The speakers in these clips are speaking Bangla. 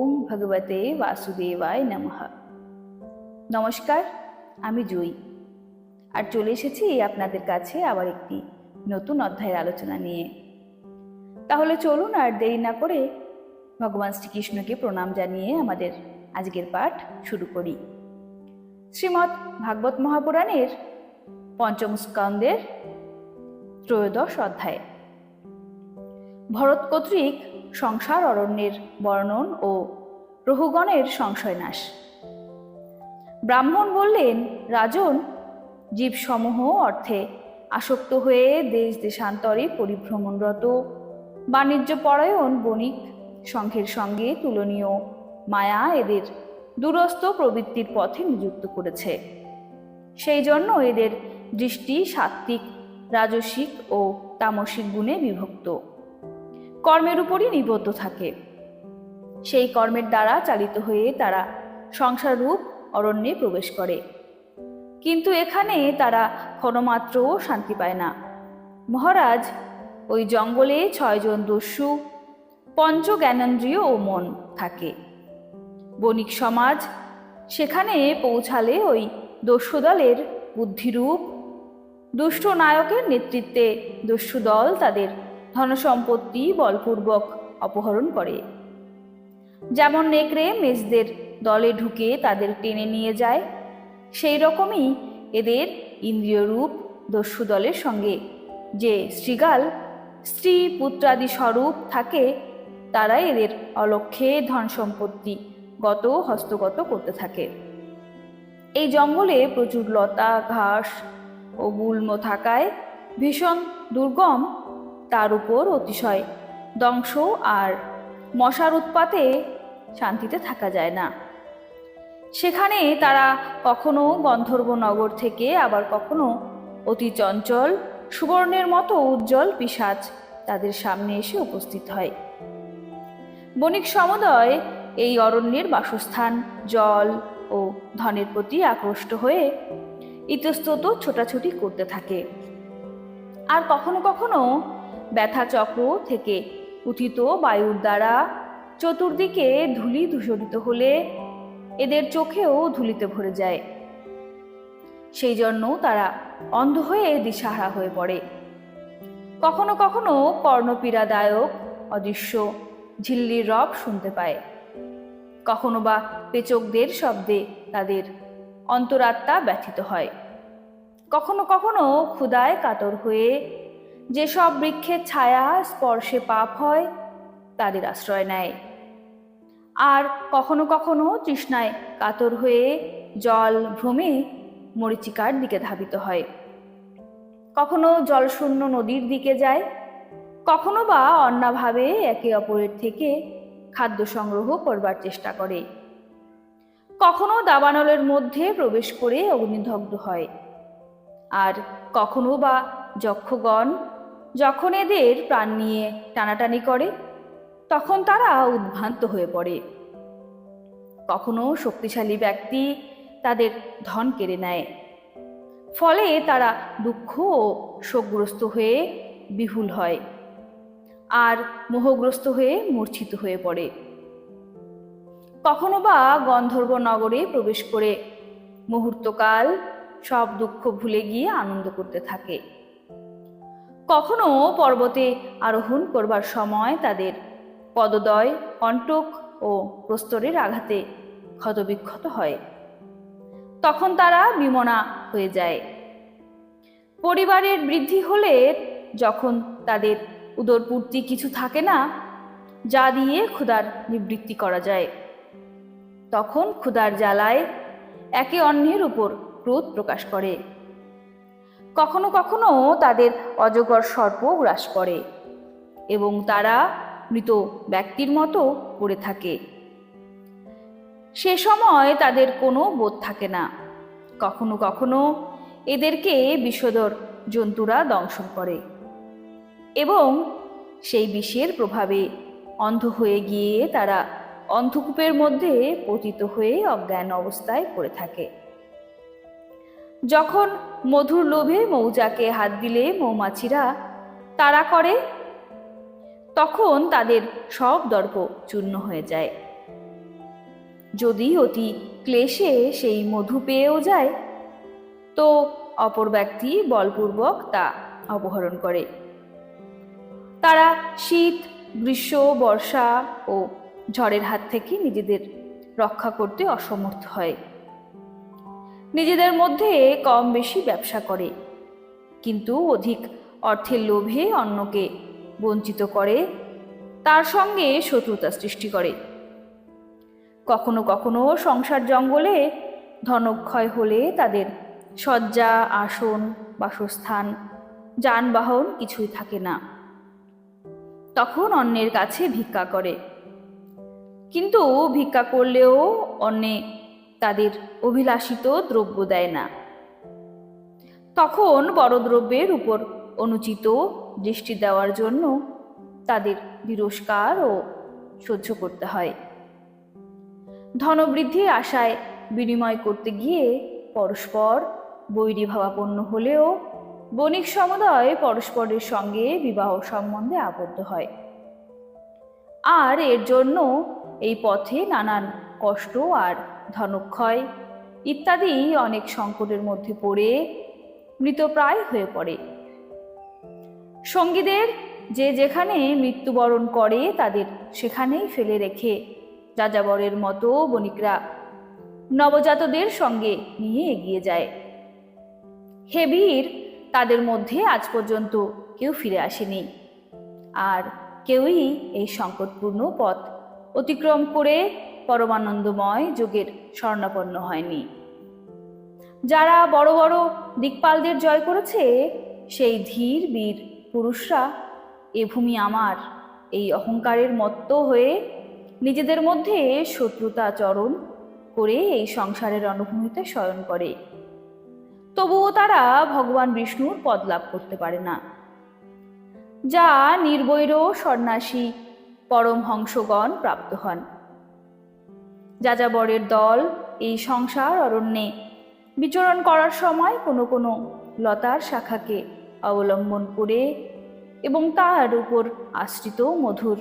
ওম ভগবতে বাসুদেবায় নমঃ। নমস্কার, আমি জয়ী আর চলে এসেছি আপনাদের কাছে আবার একটি নতুন অধ্যায়ের আলোচনা নিয়ে। তাহলে চলুন আর দেরি না করে ভগবান শ্রীকৃষ্ণকে প্রণাম জানিয়ে আমাদের আজকের পাঠ শুরু করি। শ্রীমৎ ভাগবত মহাপুরাণের পঞ্চম স্কন্দের ত্রয়োদশ অধ্যায়। ভরত কর্তৃক সংসার অরণ্যের বর্ণন ও রহুগণের সংশয়নাশ। ব্রাহ্মণ বললেন, রাজন, জীবসমূহ অর্থে আসক্ত হয়ে দেশ দেশান্তরে পরিভ্রমণরত বাণিজ্য পরায়ণ বণিক সংঘের সঙ্গে তুলনীয় মায়া এদের দূরস্থ প্রবৃত্তির পথে নিযুক্ত করেছে। সেই জন্য এদের দৃষ্টি সাত্ত্বিক, রাজসিক ও তামসিক গুণে বিভক্ত। কর্মের উপরই নিবদ্ধ থাকে। সেই কর্মের দ্বারা চালিত হয়ে তারা সংসাররূপ অরণ্যে প্রবেশ করে। কিন্তু এখানে তারা ক্ষণমাত্রও শান্তি পায় না। মহারাজ, ওই জঙ্গলে ছয়জন দস্যু পঞ্চ জ্ঞানেন্দ্রিয় ও মন থাকে। বণিক সমাজ সেখানে পৌঁছালে ওই দস্যু দলের বুদ্ধিরূপ, দুষ্ট নায়কের নেতৃত্বে দস্যু দল তাদের ধনসম্পত্তি বলপূর্বক অপহরণ করে। যেমন নেকড়ে মেজদের দলে ঢুকে তাদের টেনে নিয়ে যায়, সেই রকমই এদের ইন্দ্রিয়রূপ দস্যু দলের সঙ্গে। যে শ্রীগাল, স্ত্রী পুত্রাদি স্বরূপ থাকে, তারা এদের অলক্ষ্যে ধন সম্পত্তি গত হস্তগত করতে থাকে। এই জঙ্গলে প্রচুর লতা, ঘাস ও গুল্ম থাকায় ভীষণ দুর্গম তার উপর অতিশয় দংশ আর মশার উৎপাতে শান্তিতে থাকা যায় না। সেখানে তারা কখনো গন্ধর্ব নগর থেকে আবার কখনো অতি চঞ্চল, সুবর্ণের মতো উজ্জ্বল পিসাচ তাদের সামনে এসে উপস্থিত হয়। বণিক সমুদয় এই অরণ্যের বাসস্থান, জল ও ধনের প্রতি আকৃষ্ট হয়ে ইতস্তত ছোটাছুটি করতে থাকে। আর কখনো কখনো ব্যথা চক্র থেকে উথিত বায়ুর দ্বারা চতুর্দিকে ধুলি ধূসরিত হলে এদের চোখেও ধুলিতে ভরে যায়। সেই জন্য তারা অন্ধ হয়ে দিশাহারা হয়ে পড়ে। কখনো কখনো কর্ণপীড়াদায়ক অদৃশ্য ঝিল্লির রব শুনতে পায়। কখনো বা পেচকদের শব্দে তাদের অন্তরাত্মা ব্যথিত হয়। কখনো কখনো ক্ষুদায় কাতর হয়ে যেসব বৃক্ষের ছায়া স্পর্শে পাপ হয়, তাদের আশ্রয় নেয়। আর কখনো কখনো তৃষ্ণায় কাতর হয়ে জল ভ্রমে মরিচিকার দিকে ধাবিত হয়। কখনো জলশূন্য নদীর দিকে যায়, কখনো বা অন্যভাবে একে অপরের থেকে খাদ্য সংগ্রহ করবার চেষ্টা করে। কখনো দাবানলের মধ্যে প্রবেশ করে অগ্নিদগ্ধ হয়। আর কখনো বা যক্ষগণ যখন এদের প্রাণ নিয়ে টানাটানি করে, তখন তারা উদ্ভ্রান্ত হয়ে পড়ে। কখনো শক্তিশালী ব্যক্তি তাদের ধন কেড়ে নেয়। ফলে তারা দুঃখ ও শোকগ্রস্ত হয়ে বিহুল হয় আর মোহগ্রস্ত হয়ে মূর্ছিত হয়ে পড়ে। কখনো বা গন্ধর্ব নগরে প্রবেশ করে মুহূর্তকাল সব দুঃখ ভুলে গিয়ে আনন্দ করতে থাকে। কখনো পর্বতে আরোহণ করবার সময় তাদের পদদয়, কণ্টক ও প্রস্তরের আঘাতে ক্ষতবিক্ষত হয়। তখন তারা বিমনা হয়ে যায়। পরিবারের বৃদ্ধি হলে যখন তাদের উদরপূর্তি কিছু থাকে না, যা দিয়ে ক্ষুধার নিবৃত্তি করা যায়। তখন ক্ষুধার জ্বালায় একে অন্যের উপর ক্রোধ প্রকাশ করে। কখনো কখনো তাদের অজগর সর্প গ্রাস করে এবং তারা মৃত ব্যক্তির মতো পড়ে থাকে। সে সময় তাদের কোনো বোধ থাকে না। কখনো কখনো এদেরকে বিষধর জন্তুরা দংশন করে এবং সেই বিষের প্রভাবে অন্ধ হয়ে গিয়ে তারা অন্ধকূপের মধ্যে পতিত হয়ে অজ্ঞান অবস্থায় পড়ে থাকে। যখন মধুর লোভে মৌজাকে হাত দিলে মৌমাছিরা তারা করে, তখন তাদের সব দর্প চূর্ণ হয়ে যায়। যদি অতি ক্লেশে সেই মধু পেয়েও যায়, তো অপর ব্যক্তি বলপূর্বক তা অপহরণ করে। তারা শীত, গ্রীষ্ম, বর্ষা ও ঝড়ের হাত থেকে নিজেদের রক্ষা করতে অসমর্থ হয়। নিজেদের মধ্যে কম বেশি ব্যবসা করে। কিন্তু অধিক অর্থের লোভে অন্যকে বঞ্চিত করে, তার সঙ্গে শত্রুতা সৃষ্টি করে। কখনো কখনো সংসার জঙ্গলে ধনক্ষয় হলে তাদের শয্যা, আসন, বাসস্থান, যানবাহন কিছুই থাকে না। তখন অন্যের কাছে ভিক্ষা করে। কিন্তু ভিক্ষা করলেও অন্যে তাদের অভিলাষিত দ্রব্য দেয় না। তখন বড় দ্রব্যের উপর অনুচিত দৃষ্টি দেওয়ার জন্য তাদের তিরস্কার ও সহ্য করতে হয়। ধনবৃদ্ধির আশায় বিনিময় করতে গিয়ে পরস্পর বৈরী ভাবাপন্ন হলেও বণিক সমুদায় পরস্পরের সঙ্গে বিবাহ সম্বন্ধে আবদ্ধ হয়। আর এর জন্য এই পথে নানান কষ্ট আর ধনক্ষয় ইত্যাদি অনেক সংকটের মধ্যে পড়ে মৃতপ্রায় হয়ে পড়ে। সঙ্গীদের যে যেখানে মৃত্যুবরণ করে তাদের সেখানেই ফেলে রেখে যাযাবরের মতো বণিকরা নবজাতদের সঙ্গে নিয়ে এগিয়ে যায়। হে বীর, তাদের মধ্যে আজ পর্যন্ত কেউ ফিরে আসেনি। আর কেউই এই সংকটপূর্ণ পথ অতিক্রম করে পরমানন্দময় যোগের স্বর্ণাপন্ন হয়নি। যারা বড় বড় দিকপালদের জয় করেছে, সেই ধীর বীর পুরুষরা এ ভূমি আমার। এই অহংকারের মত্ত হয়ে নিজেদের মধ্যে শত্রুতাচরণ করে এই সংসারের অনুভূমিতে শয়ন করে। তবুও তারা ভগবান বিষ্ণুর পদ লাভ করতে পারে না। যা নির্বৈর সন্ন্যাসী পরমহংসগণ প্রাপ্ত হন। যাযাবরের দল এই সংসার অরণ্যে। বিচরণ করার সময় কোনো কোনো লতার শাখাকে অবলম্বন করে এবং তার উপর আশ্রিত মধুর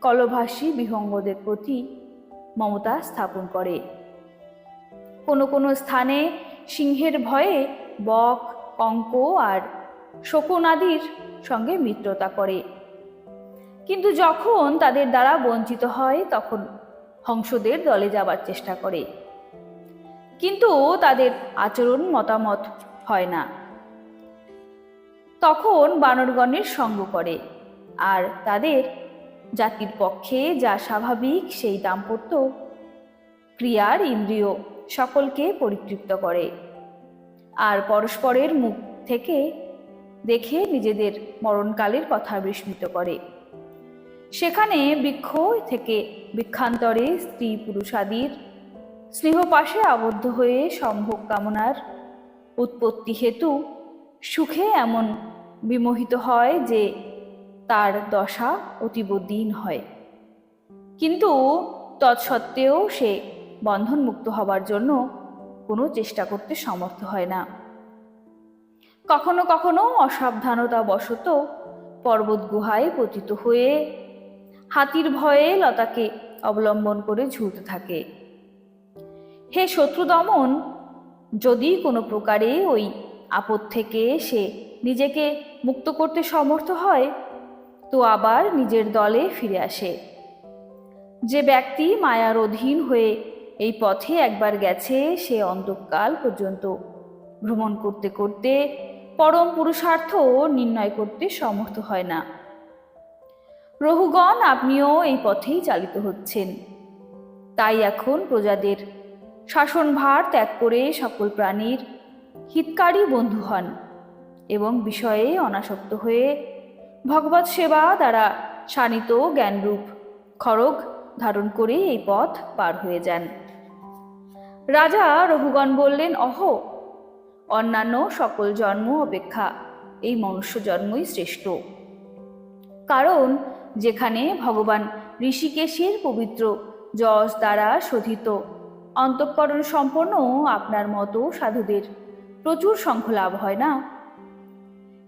কলভাসী বিহঙ্গদের প্রতি মমতা স্থাপন করে। কোনো কোনো স্থানে সিংহের ভয়ে বক, অঙ্ক আর শকুন আদির সঙ্গে মিত্রতা করে। কিন্তু যখন তাদের দ্বারা বঞ্চিত হয়, তখন হংসদের দলে যাবার চেষ্টা করে। কিন্তু তাদের আচরণ মতামত হয় না। তখন বানরগণের সঙ্গ করে আর তাদের জাতির পক্ষে যা স্বাভাবিক সেই দাম্পত্য ক্রিয়ার ইন্দ্রিয় সকলকে পরিতৃপ্ত করে। আর পরস্পরের মুখ থেকে দেখে নিজেদের মরণকালের কথা বিস্মিত করে। সেখানে বৃক্ষ থেকে বৃক্ষান্তরে স্ত্রী পুরুষাদির স্নেহপাশে আবদ্ধ হয়ে সম্ভোগ কামনার উৎপত্তি হেতু সুখে এমন বিমোহিত হয় যে তার দশা অতীব দিন হয়। কিন্তু তৎসত্ত্বেও সে বন্ধনমুক্ত হবার জন্য কোনো চেষ্টা করতে সমর্থ হয় না। কখনো কখনো অসাবধানতা বশত পর্বত গুহায় পতিত হয়ে হাতির ভয়ে লতাকে অবলম্বন করে ঝুলতে থাকে। হে শত্রু দমন, যদি কোনো প্রকারে ওই আপদ থেকে সে নিজেকে মুক্ত করতে সমর্থ হয়, তো আবার নিজের দলে ফিরে আসে। যে ব্যক্তি মায়ার অধীন হয়ে এই পথে একবার গেছে, সে অন্তকাল পর্যন্ত ভ্রমণ করতে করতে পরম পুরুষার্থ নির্ণয় করতে সমর্থ হয় না। রহুগণ আপনিও এই পথেই চালিত হচ্ছেন। তাই এখন প্রজাদের শাসনভার ত্যাগ করে সকল প্রাণীর হিতকারী বন্ধু হন এবং বিষয়ে অনাসক্ত হয়ে ভগবত সেবা দ্বারা শানিত জ্ঞানরূপ খড়গ ধারণ করে এই পথ পার হয়ে যান। রাজা রঘুগণ বললেন, অহ, অন্যান্য সকল জন্ম অপেক্ষা এই মনুষ্য জন্মই শ্রেষ্ঠ। কারণ যেখানে ভগবান ঋষিকেশের পবিত্র যশ দ্বারা শোধিত। অন্তঃকরণ সম্পন্ন আপনার মতো সাধুদের প্রচুর সংখ্য লাভ হয় না?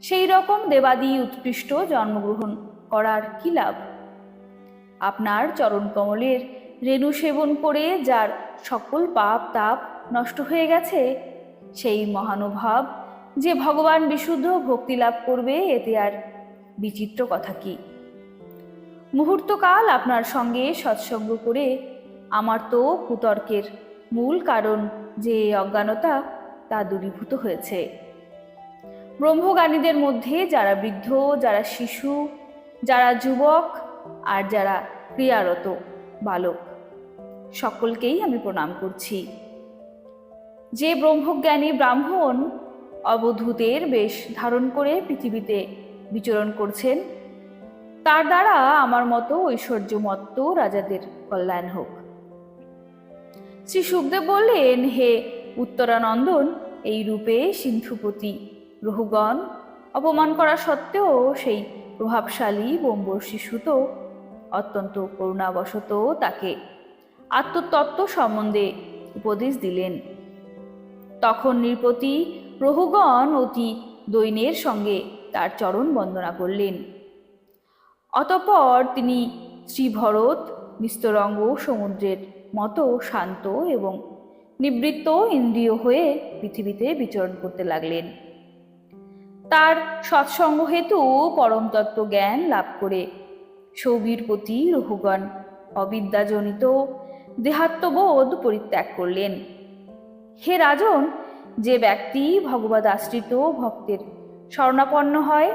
সেই রকম দেবাদি উৎকৃষ্ট জন্মগ্রহণ করার কি লাভ? আপনার চরণ কমলের রেণু সেবন করে যার সকল পাপ তাপ নষ্ট হয়ে গেছে, সেই মহানুভাব যে ভগবান বিশুদ্ধ ভক্তি লাভ করবে, এতে আর বিচিত্র কথা কি? মুহূর্তকাল আপনার সঙ্গে সৎসঙ্গ করে আমার তো কুতর্কের মূল কারণ যে অজ্ঞানতা তা দূরীভূত হয়েছে। ব্রহ্মজ্ঞানীদের মধ্যে যারা বৃদ্ধ, যারা শিশু, যারা যুবক আর যারা ক্রিয়ারত বালক, সকলকেই আমি প্রণাম করছি। যে ব্রহ্মজ্ঞানী ব্রাহ্মণ অবধূতের বেশ ধারণ করে পৃথিবীতে বিচরণ করছেন তার দ্বারা আমার মতো ঐশ্বর্যমত্ত রাজাদের কল্যাণ হোক। শ্রী সুখদেব বললেন, হে উত্তরানন্দন, এই রূপে সিন্ধুপতি রহুগণ অপমান করা সত্ত্বেও সেই প্রভাবশালী বোম্বর্ষী সুত অত্যন্ত করুণাবশত তাকে আত্মতত্ত্ব সম্বন্ধে উপদেশ দিলেন। তখন নৃপতি প্রহুগণ অতি দৈনের সঙ্গে তার চরণ বন্দনা করলেন। অতঃপর তিনি শ্রীভরত নিস্তরঙ্গ সমুদ্রের মতো শান্ত এবং নিবৃত্ত ইন্দ্রিয় হয়ে পৃথিবীতে বিচরণ করতে লাগলেন। তার সৎসঙ্গ হেতু পরম তত্ত্ব জ্ঞান লাভ করে সৌবীর প্রতি রহুগণ অবিদ্যাজনিত দেহাত্মবোধ পরিত্যাগ করলেন। হে রাজন, যে ব্যক্তি ভগবত আশ্রিত ভক্তের শরণাপন্ন হয়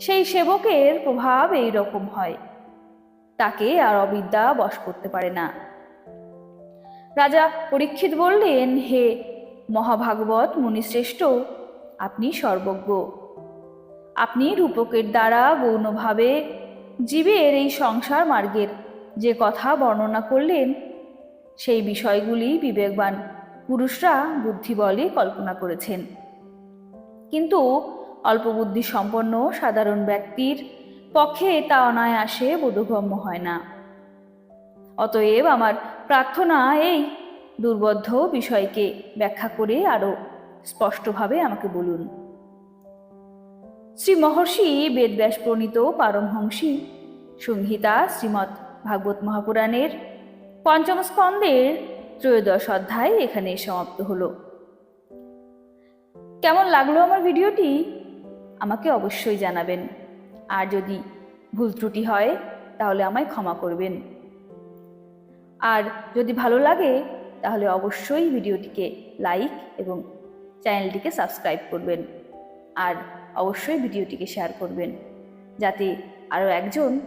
সেই সেবকের প্রভাব এই রকম হয়। তাকে আর অবিদ্যা বশ করতে পারে না। রাজা পরীক্ষিত বললেন, হে মহাভাগবত মুনিশ্রেষ্ঠ, আপনি সর্বজ্ঞ। আপনি রূপকের দ্বারা গৌণভাবে জীবের এই সংসার মার্গের যে কথা বর্ণনা করলেন, সেই বিষয়গুলি বিবেকবান পুরুষরা বুদ্ধি বলে কল্পনা করেছেন। কিন্তু অল্প বুদ্ধি সম্পন্ন সাধারণ ব্যক্তির পক্ষে তা অনায়াসে বোধগম্য হয় না। অতএব আমার প্রার্থনা এই দুর্বোধ্য বিষয়কে ব্যাখ্যা করে আরও স্পষ্টভাবে আমাকে বলুন। শ্রী মহর্ষি বেদব্যাস প্রণীত পারমহংসী সংহিতা শ্রীমৎ ভাগবত মহাপুরাণের পঞ্চম স্কন্দের ত্রয়োদশ অধ্যায় এখানে সমাপ্ত হলো। কেমন লাগল আমার ভিডিওটি? আমাকে অবশ্যই জানাবেন। আর যদি ভুল ত্রুটি হয়, তাহলে আমায় ক্ষমা করবেন। আর যদি ভালো লাগে, তাহলে অবশ্যই ভিডিওটিকে লাইক এবং চ্যানেলটিকে সাবস্ক্রাইব করবেন। আর অবশ্যই ভিডিওটিকে শেয়ার করবেন, যাতে আরও একজন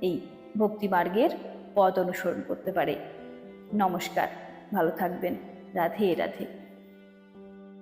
এই ভক্তিমার্গের পথ অনুসরণ করতে পারে। নমস্কার, ভালো থাকবেন। রাধে রাধে।